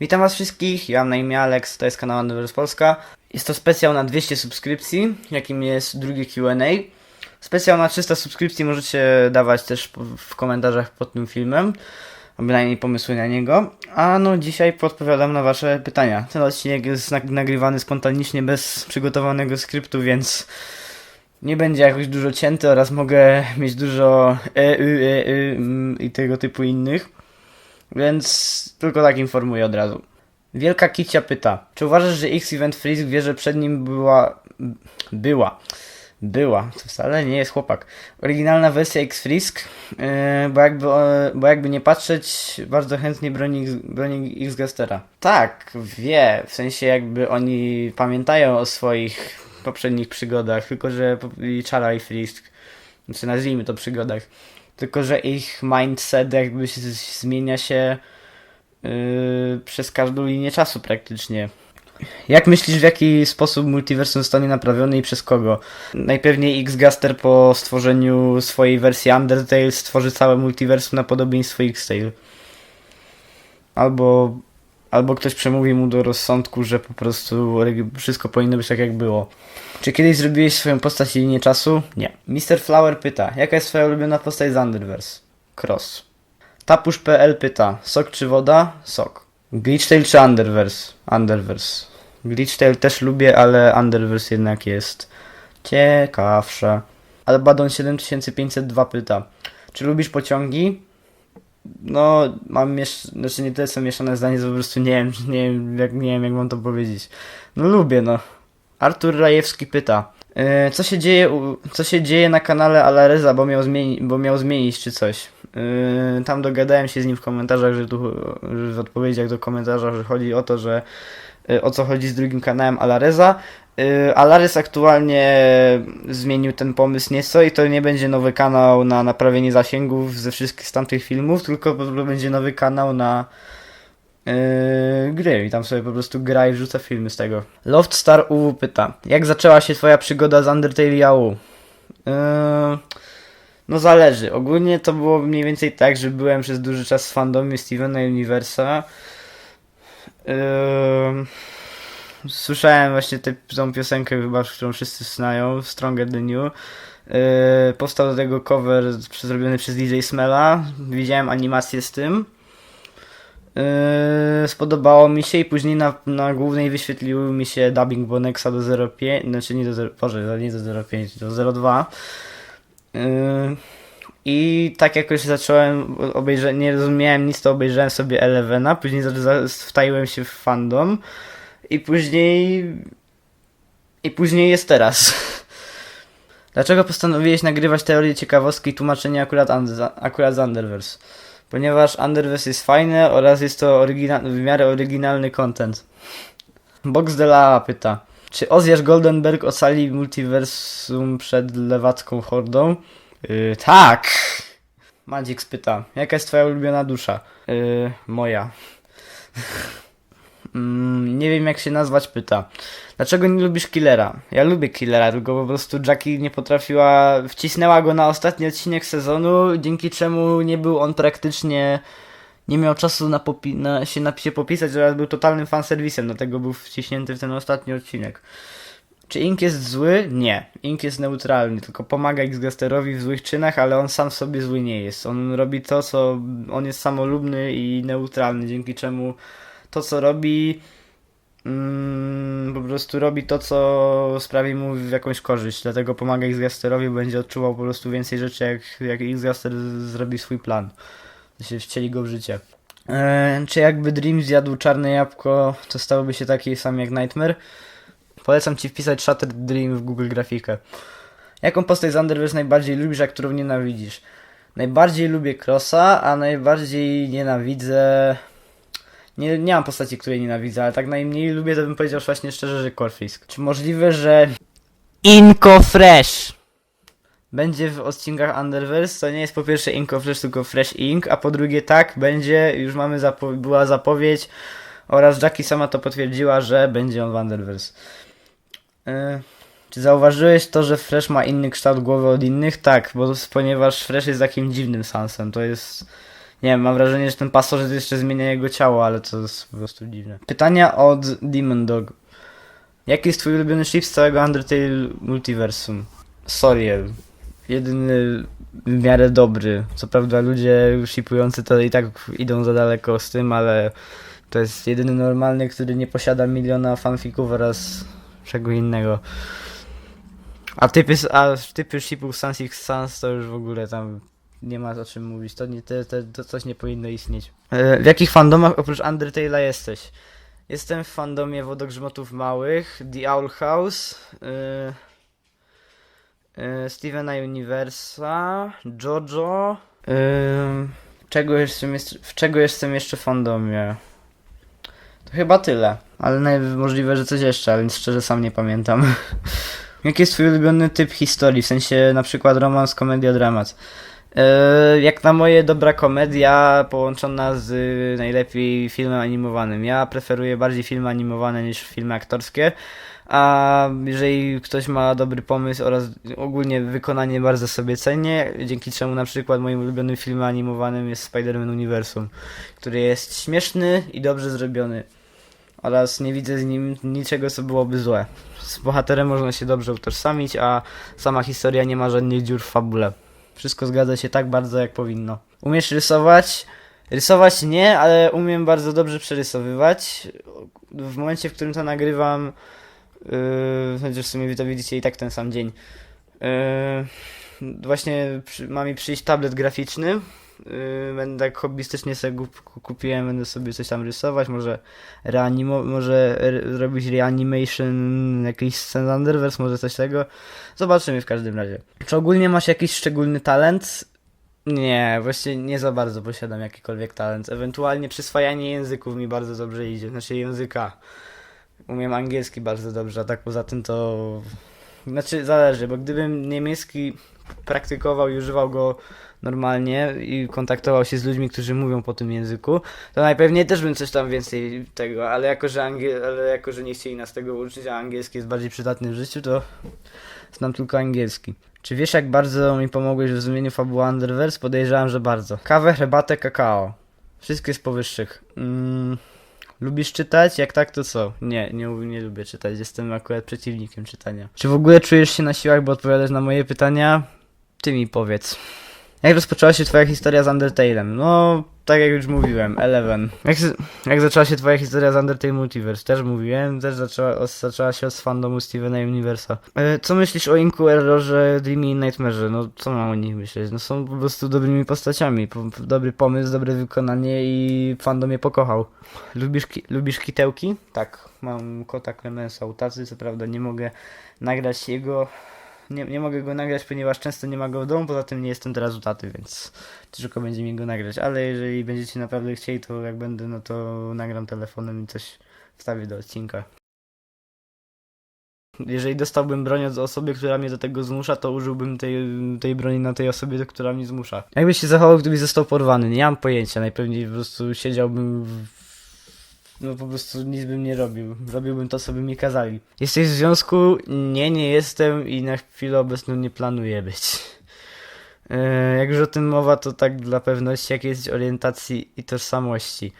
Witam was wszystkich, ja mam na imię Alex, to jest kanał Underverse Polska. Jest to specjal na 200 subskrypcji, jakim jest drugie Q&A. Specjal na 300 subskrypcji możecie dawać też w komentarzach pod tym filmem, bynajmniej pomysły na niego. A no dzisiaj podpowiadam na wasze pytania. Ten odcinek jest nag- nagrywany spontanicznie, bez przygotowanego skryptu, więc nie będzie jakoś dużo cięty oraz mogę mieć dużo e, y, e, y, mm, i tego typu innych. Więc tylko tak informuję od razu. Wielka Kicia pyta, czy uważasz, że X-Event Frisk wie, że przed nim była... była... była, to wcale nie jest chłopak. Oryginalna wersja X-Frisk, yy, bo, jakby, e, bo jakby nie patrzeć, bardzo chętnie broni, broni X-Gastera. Tak, wie, w sensie jakby oni pamiętają o swoich poprzednich przygodach, tylko że i Chara i Frisk, znaczy nazwijmy to przygodach, tylko że ich mindset jakby się zmienia się yy, przez każdą linię czasu praktycznie. Jak myślisz, w jaki sposób multiversum zostanie naprawiony i przez kogo? Najpewniej X-Gaster po stworzeniu swojej wersji Undertale stworzy całe multiversum na podobieństwo X-Tale. Albo, albo ktoś przemówi mu do rozsądku, że po prostu wszystko powinno być tak jak było. Czy kiedyś zrobiłeś swoją postać i linię czasu? Nie. Mr. Flower pyta, jaka jest twoja ulubiona postać z Underverse? Cross. Tapusz.pl pyta, sok czy woda? Sok. Glitchtail czy Underverse? Underverse. Glitchtail też lubię, ale Underverse jednak jest ciekawsze. Albadon 7502 pyta, czy lubisz pociągi? No, mam miesz... znaczy nie tyle co mieszane zdanie, po prostu nie wiem, nie wiem, jak, nie wiem jak mam to powiedzieć. No lubię, no. Artur Rajewski pyta, e, co się dzieje, u, co się dzieje na kanale Alareza, bo miał, zmieni, bo miał zmienić czy coś. E, tam dogadałem się z nim w komentarzach, że tu że w odpowiedziach do komentarza, że chodzi o to, że e, o co chodzi z drugim kanałem Alareza. E, Alarez aktualnie zmienił ten pomysł nieco i to nie będzie nowy kanał na naprawienie zasięgów ze wszystkich z tamtych filmów, tylko po prostu będzie nowy kanał na Yy, gry i tam sobie po prostu gra i wrzuca filmy z tego. Loft Star UW pyta, jak zaczęła się twoja przygoda z Undertale AU? Yy, no zależy. Ogólnie to było mniej więcej tak, że byłem przez duży czas w fandomie Stevena Universa. Yy, słyszałem właśnie tę tą piosenkę chyba, którą wszyscy znają, Stronger Than You. Yy, powstał do tego cover zrobiony przez DJ Smela. Widziałem animację z tym. Yy, spodobało mi się i później na, na głównej wyświetlił mi się dubbing Bonexa do 05, znaczy nie do 0, Boże, nie do 05, do 02. Yy, I tak jakoś zacząłem obejrzeć, nie rozumiałem nic, to obejrzałem sobie Elevena, później wtaiłem się w fandom i później i później jest teraz. Dlaczego postanowiłeś nagrywać teorię ciekawostki i tłumaczenie akurat, akurat z Underverse? ponieważ Underverse jest fajne oraz jest to w miarę oryginalny content. Box de la pyta, czy Ozjasz Goldenberg ocali multiversum przed lewacką hordą? Yy, tak! Magix pyta, jaka jest twoja ulubiona dusza? Yy, moja. Mm, nie wiem jak się nazwać, pyta. Dlaczego nie lubisz Killera? Ja lubię Killera, tylko po prostu Jackie nie potrafiła, wcisnęła go na ostatni odcinek sezonu, dzięki czemu nie był on praktycznie, nie miał czasu na, popi- na się, na się popisać, oraz był totalnym fanserwisem, dlatego był wciśnięty w ten ostatni odcinek. Czy Ink jest zły? Nie. Ink jest neutralny, tylko pomaga X-Gasterowi w złych czynach, ale on sam w sobie zły nie jest. On robi to, co... On jest samolubny i neutralny, dzięki czemu to, co robi, mm, po prostu robi to, co sprawi mu jakąś korzyść. Dlatego pomaga X-Gasterowi, bo będzie odczuwał po prostu więcej rzeczy, jak, jak X-Gaster zrobi swój plan. Się wcieli go w życie. Eee, czy jakby Dream zjadł czarne jabłko, to stałoby się taki sam jak Nightmare? Polecam ci wpisać Shattered Dream w Google Grafikę. Jaką postać z Underverse najbardziej lubisz, a którą nienawidzisz? Najbardziej lubię Crossa, a najbardziej nienawidzę... Nie, nie mam postaci, której nienawidzę, ale tak najmniej lubię, to bym powiedział właśnie szczerze, że Corfisk. Czy możliwe, że... Inko Fresh! Będzie w odcinkach Underverse, to nie jest po pierwsze Inko Fresh, tylko Fresh Ink, a po drugie tak, będzie, już mamy, zapo- była zapowiedź oraz Jackie sama to potwierdziła, że będzie on w Underverse. Yy, czy zauważyłeś to, że Fresh ma inny kształt głowy od innych? Tak, bo ponieważ Fresh jest takim dziwnym sansem, to jest Nie wiem, mam wrażenie, że ten pasożyt jeszcze zmienia jego ciało, ale to jest po prostu dziwne. Pytania od Demon Dog. Jaki jest twój ulubiony ship z całego Undertale multiversum? Soriel. Jedyny w miarę dobry. Co prawda ludzie shipujący to i tak idą za daleko z tym, ale to jest jedyny normalny, który nie posiada miliona fanfików oraz czego innego. A typy, a typy shipów Sans X Sans to już w ogóle tam nie ma o czym mówić. To, nie, to, to, to coś nie powinno istnieć. E, w jakich fandomach oprócz Undertale'a jesteś? Jestem w fandomie Wodogrzmotów Małych, The Owl House, yy, yy, Stevena Universa, Jojo. Yy, czego jeszcze, jest- w czego jestem jeszcze fandomie? To chyba tyle, ale możliwe, że coś jeszcze, ale szczerze sam nie pamiętam. Jaki jest twój ulubiony typ historii, w sensie na przykład romans, komedia, dramat? Yy, jak na moje dobra komedia połączona z najlepiej filmem animowanym. Ja preferuję bardziej filmy animowane niż filmy aktorskie. A jeżeli ktoś ma dobry pomysł oraz ogólnie wykonanie bardzo sobie cenię, dzięki czemu na przykład moim ulubionym filmem animowanym jest Spider-Man Universum, który jest śmieszny i dobrze zrobiony. Oraz nie widzę z nim niczego, co byłoby złe. Z bohaterem można się dobrze utożsamić, a sama historia nie ma żadnych dziur w fabule. Wszystko zgadza się tak bardzo, jak powinno. Umiesz rysować? Rysować nie, ale umiem bardzo dobrze przerysowywać. W momencie, w którym to nagrywam, yy, w sumie to widzicie i tak ten sam dzień. Yy, właśnie przy, ma mi przyjść tablet graficzny. Yy, będę tak hobbystycznie sobie kup- kupiłem, będę sobie coś tam rysować, może reanimo, może robić reanimation jakiś Underverse, może coś tego. Zobaczymy w każdym razie. Czy ogólnie masz jakiś szczególny talent? Nie, właśnie nie za bardzo posiadam jakikolwiek talent. Ewentualnie przyswajanie języków mi bardzo dobrze idzie, znaczy języka. Umiem angielski bardzo dobrze, a tak poza tym to... Znaczy zależy, bo gdybym niemiecki praktykował i używał go normalnie i kontaktował się z ludźmi, którzy mówią po tym języku, to najpewniej też bym coś tam więcej tego, ale jako, że, angiel, ale jako, że nie chcieli nas tego uczyć, a angielski jest bardziej przydatny w życiu, to znam tylko angielski. Czy wiesz, jak bardzo mi pomogłeś w rozumieniu fabuły Underverse? Podejrzewam, że bardzo. Kawę, herbatę, kakao. Wszystkie z powyższych. Mm, lubisz czytać? Jak tak, to co? Nie, nie, nie lubię czytać. Jestem akurat przeciwnikiem czytania. Czy w ogóle czujesz się na siłach, by odpowiadać na moje pytania? Ty mi powiedz. Jak rozpoczęła się twoja historia z Undertale'em? No, tak jak już mówiłem, Eleven. Jak, jak zaczęła się twoja historia z Undertale Multiverse? Też mówiłem, też zaczęła, zaczęła się od fandomu Stevena Universa. E, co myślisz o Inku, Errorze, Dreamie i Nightmare'ze? No, co mam o nich myśleć? No, są po prostu dobrymi postaciami. Po, po- dobry pomysł, dobre wykonanie i fandom je pokochał. Lubisz, ki, lubisz kitełki? Tak, mam kota Clemensa u tacy, co prawda nie mogę nagrać jego nie, nie mogę go nagrać, ponieważ często nie ma go w domu, poza tym nie jestem teraz u taty, więc ciężko będzie mi go nagrać, ale jeżeli będziecie naprawdę chcieli, to jak będę, no to nagram telefonem i coś wstawię do odcinka. Jeżeli dostałbym broń od osoby, która mnie do tego zmusza, to użyłbym tej, tej broni na tej osobie, która mnie zmusza. Jakbyś się zachował, gdybyś został porwany? Nie mam pojęcia, najpewniej po prostu siedziałbym w... No po prostu nic bym nie robił. Robiłbym to, co by mi kazali. Jesteś w związku? Nie, nie jestem i na chwilę obecną nie planuję być. E, jak już o tym mowa, to tak dla pewności, jakie jest orientacji i tożsamości.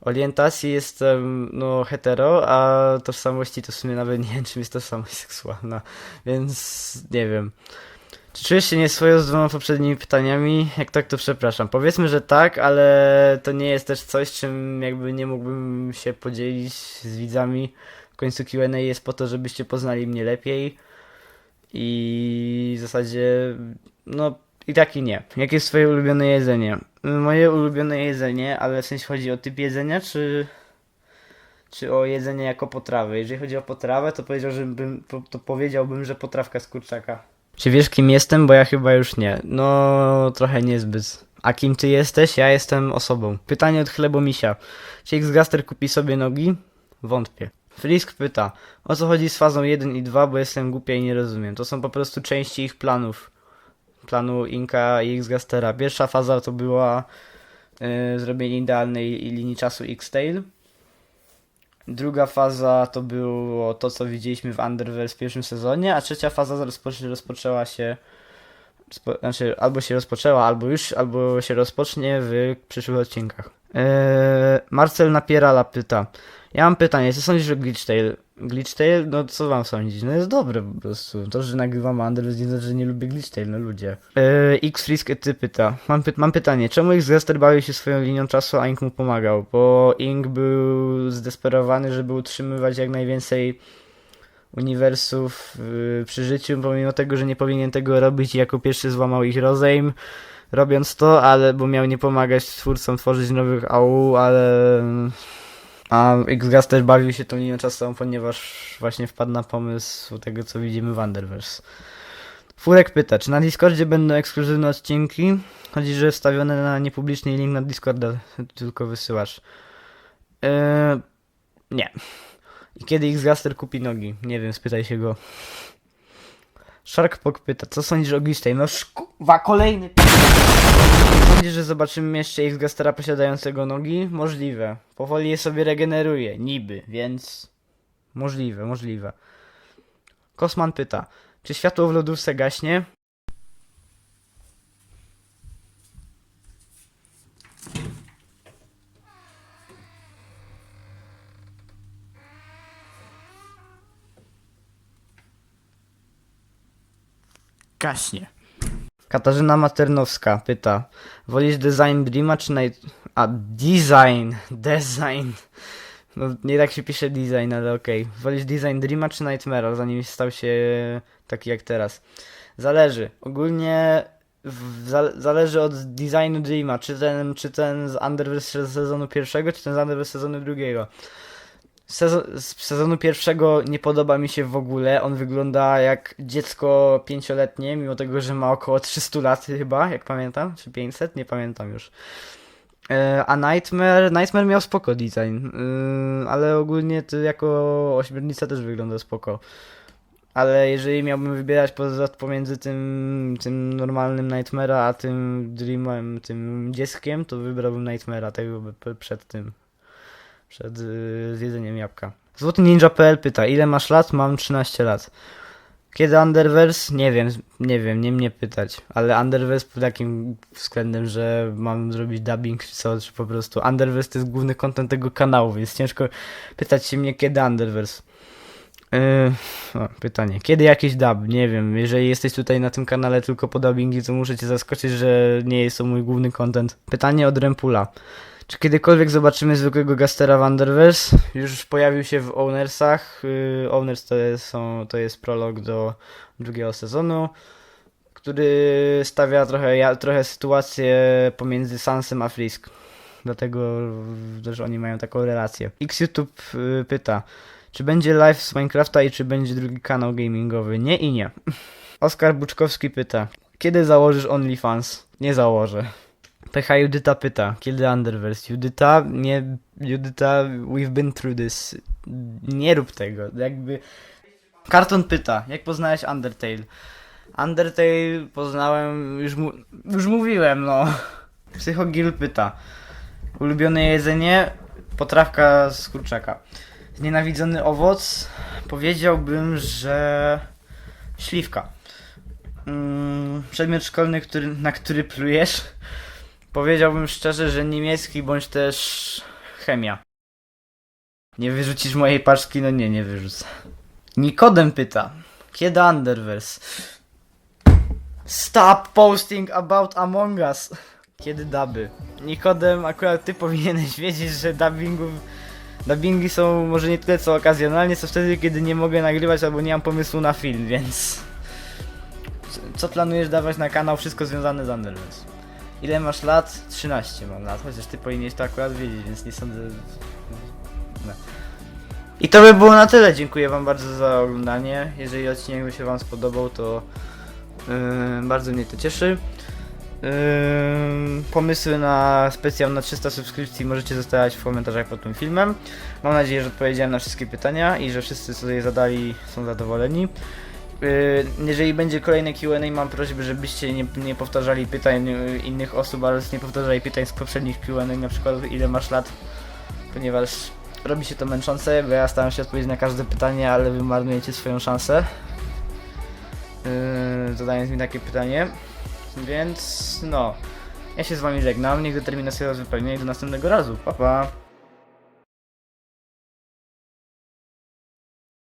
Orientacji jestem, no, hetero, a tożsamości to w sumie nawet nie wiem, czym jest tożsamość seksualna, więc nie wiem. Czy czujesz się nieswojo z dwoma poprzednimi pytaniami? Jak tak, to przepraszam. Powiedzmy, że tak, ale to nie jest też coś, czym jakby nie mógłbym się podzielić z widzami. W końcu Q&A jest po to, żebyście poznali mnie lepiej. I w zasadzie, no i tak i nie. Jakie jest twoje ulubione jedzenie? Moje ulubione jedzenie, ale w sensie chodzi o typ jedzenia, czy, czy o jedzenie jako potrawę? Jeżeli chodzi o potrawę, to, powiedziałbym, to, powiedziałbym, że potrawka z kurczaka. Czy wiesz kim jestem? Bo ja chyba już nie. No, trochę niezbyt. A kim ty jesteś? Ja jestem osobą. Pytanie od Chlebomisia. Czy X-Gaster kupi sobie nogi? Wątpię. Frisk pyta, o co chodzi z fazą 1 i 2, bo jestem głupia i nie rozumiem. To są po prostu części ich planów. Planu Inka i X-Gastera. Pierwsza faza to była y, zrobienie idealnej linii czasu X-Tail. Druga faza to było to, co widzieliśmy w Underverse w pierwszym sezonie, a trzecia faza rozpoczę, rozpoczęła się spo, znaczy albo się rozpoczęła, albo już, albo się rozpocznie w przyszłych odcinkach. Eee, Marcel Napierala pyta. Ja mam pytanie, co sądzisz o Glitchtail? Glitchtail? No co wam sądzić? No jest dobre po prostu. To, że nagrywam Under, nie znaczy, że nie lubię Glitchtail, no ludzie. Eee, X Frisk ty pyta. Mam, py mam pytanie, czemu X-Gaster bawił się swoją linią czasu, a Ink mu pomagał? Bo Ink był zdesperowany, żeby utrzymywać jak najwięcej uniwersów yy, przy życiu, pomimo tego, że nie powinien tego robić i jako pierwszy złamał ich rozejm, robiąc to, ale bo miał nie pomagać twórcom tworzyć nowych AU, ale a X-Gas też bawił się tą linią czasową, ponieważ właśnie wpadł na pomysł tego, co widzimy w Underverse. Furek pyta, czy na Discordzie będą ekskluzywne odcinki? Chodzi, że wstawione na niepubliczny link na Discorda tylko wysyłasz. Yy, nie. I kiedy X-Gaster kupi nogi? Nie wiem, spytaj się go. Sharkpok pyta, co sądzisz o Glitchtail? No szkuwa, kolejny Sądzisz, że zobaczymy jeszcze X-Gastera posiadającego nogi? Możliwe. Powoli je sobie regeneruje, niby, więc... Możliwe, możliwe. Kosman pyta, czy światło w lodówce gaśnie? Gaśnie. Katarzyna Maternowska pyta, wolisz design Dreama czy night... A, design, design. No, nie tak się pisze design, ale okej. Wolisz design Dreama czy Nightmare'a, zanim stał się taki jak teraz? Zależy. Ogólnie w, za, zależy od designu Dreama, czy ten, czy ten z Underverse sezonu pierwszego, czy ten z Underverse sezonu drugiego. Z sezonu pierwszego nie podoba mi się w ogóle. On wygląda jak dziecko pięcioletnie, mimo tego, że ma około 300 lat chyba, jak pamiętam, czy 500, nie pamiętam już. E, A Nightmare, Nightmare miał spoko design, yy, ale ogólnie to jako ośmiornica też wygląda spoko. Ale jeżeli miałbym wybierać pomiędzy tym, tym normalnym Nightmare'a, a tym Dreamem, tym dzieckiem, to wybrałbym Nightmare'a, tego by- przed tym przed yy, zjedzeniem jabłka. Złoty Ninja.pl pyta, ile masz lat? Mam 13 lat. Kiedy Underverse? Nie wiem, nie wiem, nie mnie pytać. Ale Underverse pod takim względem, że mam zrobić dubbing czy co, czy po prostu Underverse to jest główny content tego kanału, więc ciężko pytać się mnie kiedy Underverse. Yy, o, pytanie. Kiedy jakiś dub? Nie wiem. Jeżeli jesteś tutaj na tym kanale tylko po dubbingi, to muszę cię zaskoczyć, że nie jest to mój główny content. Pytanie od Rempula. Czy kiedykolwiek zobaczymy zwykłego Gastera w Underverse? Już pojawił się w Ownersach. Yy, Owners to jest, to jest prolog do drugiego sezonu, który stawia trochę, trochę sytuację pomiędzy Sansem a Frisk. Dlatego też oni mają taką relację. XYouTube yy, pyta, czy będzie live z Minecrafta i czy będzie drugi kanał gamingowy? Nie i nie. Oskar Buczkowski pyta, kiedy założysz OnlyFans? Nie założę. PH Judyta pyta, kiedy Underverse? Judyta, nie, Judyta, we've been through this. Nie rób tego, jakby... Karton pyta, jak poznałeś Undertale? Undertale poznałem, już, mu, już mówiłem, no. Psychogil pyta, ulubione jedzenie? Potrawka z kurczaka. Znienawidzony owoc? Powiedziałbym, że... Śliwka. Mm, przedmiot szkolny, który, na który plujesz? Powiedziałbym szczerze, że niemiecki bądź też chemia. Nie wyrzucisz mojej paczki? No nie, nie wyrzucę. Nikodem pyta. Kiedy Underverse? Stop posting about Among Us. Kiedy duby? Nikodem, akurat ty powinieneś wiedzieć, że dubbingów, dubbingi są może nie tyle co okazjonalnie, co wtedy, kiedy nie mogę nagrywać albo nie mam pomysłu na film, więc... Co- planujesz dawać na kanał? Wszystko związane z Underverse. Ile masz lat? 13 mam lat, chociaż ty powinieneś to akurat wiedzieć, więc nie sądzę. No. I to by było na tyle. Dziękuję wam bardzo za oglądanie. Jeżeli odcinek by się wam spodobał, to yy, bardzo mnie to cieszy. Yy, pomysły na specjal na 300 subskrypcji możecie zostawiać w komentarzach pod tym filmem. Mam nadzieję, że odpowiedziałem na wszystkie pytania i że wszyscy co je zadali są zadowoleni. Yy, jeżeli będzie kolejne Q&A, mam prośbę, żebyście nie, nie powtarzali pytań yy, innych osób, ale nie powtarzali pytań z poprzednich Q&A, na przykład ile masz lat, ponieważ robi się to męczące, bo ja staram się odpowiedzieć na każde pytanie, ale wy marnujecie swoją szansę. Yy, zadając mi takie pytanie. Więc no. Ja się z wami żegnam, niech determinacja was wypełni i do następnego razu. Pa pa!